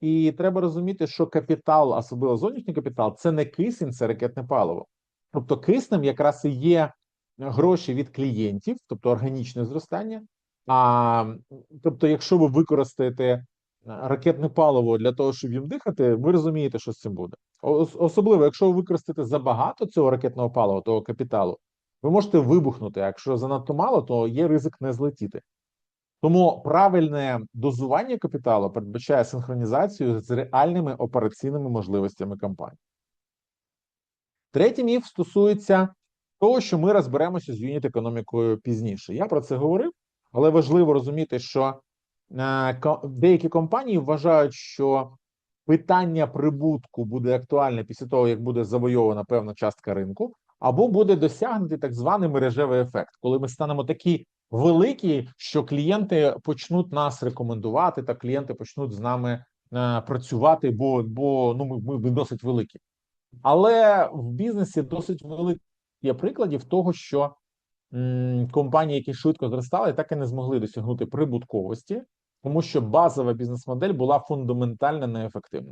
І треба розуміти, що капітал, особливо зовнішній капітал, це не кисень, це ракетне паливо. Тобто, киснем якраз і є гроші від клієнтів, тобто органічне зростання. А тобто, якщо ви використаєте е, ракетне паливо для того, щоб їм дихати, ви розумієте, що з цим буде. Особливо, якщо ви використаєте забагато цього ракетного палива, того капіталу, ви можете вибухнути. Якщо занадто мало, то є ризик не злетіти. Тому правильне дозування капіталу передбачає синхронізацію з реальними операційними можливостями компанії. Третій міф стосується того, що ми розберемося з юніт економікою пізніше. Я про це говорив, але важливо розуміти, що е, деякі компанії вважають, що питання прибутку буде актуальне після того, як буде завойована певна частка ринку, або буде досягнутий так званий мережевий ефект, коли ми станемо такі великі, що клієнти почнуть нас рекомендувати, та клієнти почнуть з нами е, працювати, бо, бо ну ми, ми досить великі. Але в бізнесі досить великі є прикладів того, що м, компанії, які швидко зростали, так і не змогли досягнути прибутковості, тому що базова бізнес-модель була фундаментально неефективна.